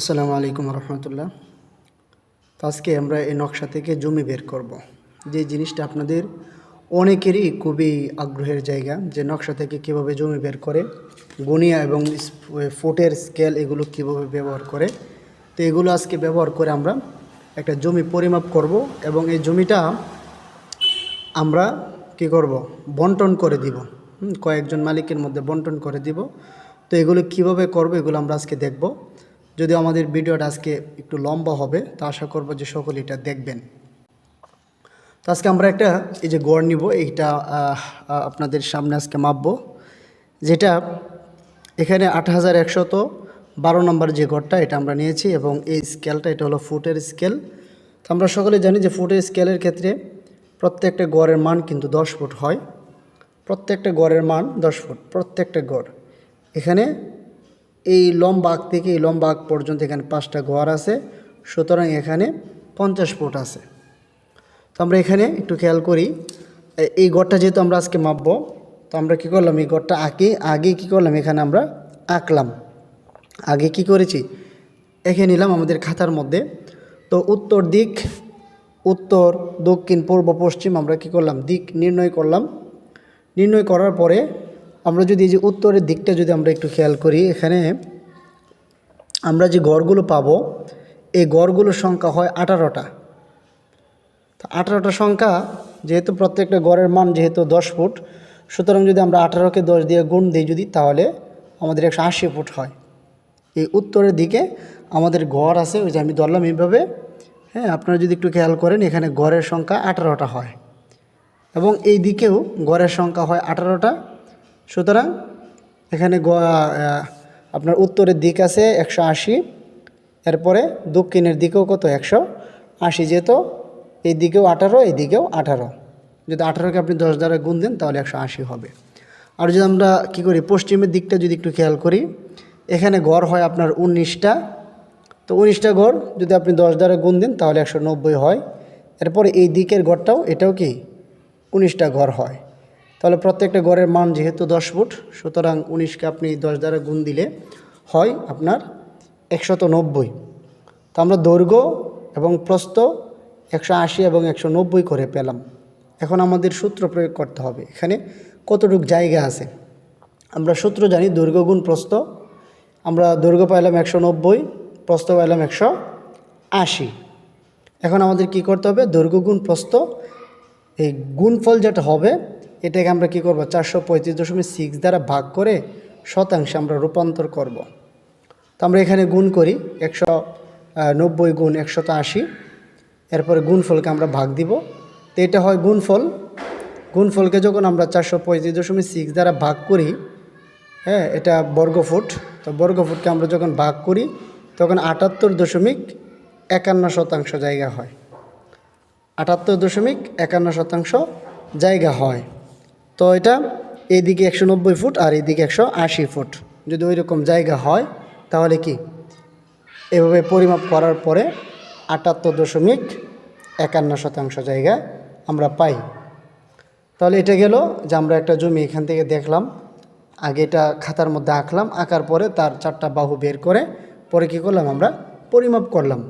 আসসালামু আলাইকুম রহমতুল্লাহ। তো আজকে আমরা এই নকশা থেকে জমি বের করব। যে জিনিসটা আপনাদের অনেকেরই খুবই আগ্রহের জায়গা, যে নকশা থেকে কীভাবে জমি বের করে, গুনিয়া এবং ফুটের স্কেল এগুলো কীভাবে ব্যবহার করে। তো এগুলো আজকে ব্যবহার করে আমরা একটা জমি পরিমাপ করব এবং এই জমিটা আমরা কি করব? বন্টন করে দিব। কয়েকজন মালিকের মধ্যে বন্টন করে দিব। তো এগুলো কীভাবে করব এগুলো আমরা আজকে দেখব। যদি আমাদের ভিডিওটা আজকে একটু লম্বা হবে, তো আশা করব যে সকলে এটা দেখবেন। তো আজকে আমরা একটা, এই যে গড় নিব, এইটা আপনাদের সামনে আজকে মাপবো, যেটা এখানে আট হাজার একশত বারো নম্বর যে গড়টা, এটা আমরা নিয়েছি এবং এই স্কেলটা, এটা হলো ফুটের স্কেল। তো আমরা সকলে জানি যে ফুটের স্কেলের ক্ষেত্রে প্রত্যেকটা গড়ের মান কিন্তু দশ ফুট হয়। প্রত্যেকটা গড়ের মান দশ ফুট, প্রত্যেকটা গড়। এখানে এই লম্বা আগ থেকে এই লম্বা আগ পর্যন্ত এখানে পাঁচটা ঘর আছে, সুতরাং এখানে পঞ্চাশ ফুট আছে। তো আমরা এখানে একটু খেয়াল করি, এই গড়টা যেহেতু আমরা আজকে মাপবো, তো আমরা কী করলাম, এই গড়টা আগে আগে কী করলাম, এখানে আমরা আঁকলাম। আগে কি করেছি, এঁকে নিলাম আমাদের খাতার মধ্যে। তো উত্তর দিক, উত্তর, দক্ষিণ, পূর্ব, পশ্চিম আমরা কি করলাম, দিক নির্ণয় করলাম। নির্ণয় করার পরে আমরা যদি এই যে উত্তরের দিকটা যদি আমরা একটু খেয়াল করি, এখানে আমরা যে গড়গুলো পাবো, এই গড়গুলোর সংখ্যা হয় আঠারোটা। তো আঠারোটা সংখ্যা যেহেতু প্রত্যেকটা গড়ের মান যেহেতু দশ ফুট, সুতরাং যদি আমরা আঠারোকে দশ দিয়ে গুণ দিই যদি, তাহলে আমাদের একশো আশি ফুট হয়। এই উত্তরের দিকে আমাদের গড় আছে, ওই যে আমি ধরলাম এইভাবে। হ্যাঁ আপনারা যদি একটু খেয়াল করেন, এখানে গড়ের সংখ্যা আঠারোটা হয়। এবং এই দিকেও গড়ের সংখ্যা হয় আঠারোটা। সুতরাং এখানে আপনার উত্তরের দিক আছে একশো আশি, এরপরে দক্ষিণের দিকেও কত? একশো আশি যেহেতু, এই দিকেও আঠারো, এই দিকেও আঠারো। যদি আঠারোকে আপনি দশ দ্বারা গুণ দেন, তাহলে একশো আশি হবে। আর যদি আমরা কী করি, পশ্চিমের দিকটা যদি একটু খেয়াল করি, এখানে গড় হয় আপনার উনিশটা। তো উনিশটা গড় যদি আপনি দশ দ্বারা গুণ দেন, তাহলে একশো নব্বই হয়। এরপরে এই দিকের গড়টাও, এটাও কি? উনিশটা ঘর হয়। তাহলে প্রত্যেকটা গড়ের মান যেহেতু দশ ফুট, সুতরাং উনিশকে আপনি দশ দ্বারা গুণ দিলে হয় আপনার একশত নব্বই। তো আমরা দৈর্ঘ্য এবং প্রস্থ একশো আশি এবং একশো নব্বই করে পেলাম। এখন আমাদের সূত্র প্রয়োগ করতে হবে। এখানে কতটুক জায়গা আছে? আমরা সূত্র জানি দৈর্ঘ্য গুণ প্রস্থ। আমরা দৈর্ঘ্য পাইলাম একশো নব্বই, প্রস্থ পাইলাম একশো আশি। এখন আমাদের কি করতে হবে? দৈর্ঘ্য গুণ প্রস্থ, এই গুণফল যেটা হবে এটাকে আমরা কি করব? চারশো পঁয়ত্রিশ দশমিক সিক্স দ্বারা ভাগ করে শতাংশে আমরা রূপান্তর করব। তো আমরা এখানে গুণ করি একশো নব্বই গুণ একশত আশি, এরপরে গুণফলকে আমরা ভাগ দিব। তো এটা হয় গুণফল। গুণফলকে যখন আমরা চারশো পঁয়ত্রিশ দশমিক সিক্স দ্বারা ভাগ করি হ্যাঁ এটা বর্গফুট। তো বর্গফুটকে আমরা যখন ভাগ করি, তখন আটাত্তর দশমিক একান্ন শতাংশ জায়গা হয়। আটাত্তর দশমিক একান্ন শতাংশ জায়গা হয়। তো এটা এইদিকে একশো নব্বই ফুট আর এইদিকে একশো আশি ফুট। যদি ওই রকম জায়গা হয়, তাহলে কি? এভাবে পরিমাপ করার পরে আটাত্তর দশমিক একান্ন শতাংশ জায়গা আমরা পাই। তাহলে এটা গেল যে আমরা একটা জমি এখান থেকে দেখলাম, আগে এটা খাতার মধ্যে আঁকলাম, আঁকার পরে তার চারটা বাহু বের করে পরে কী করলাম আমরা? পরিমাপ করলাম।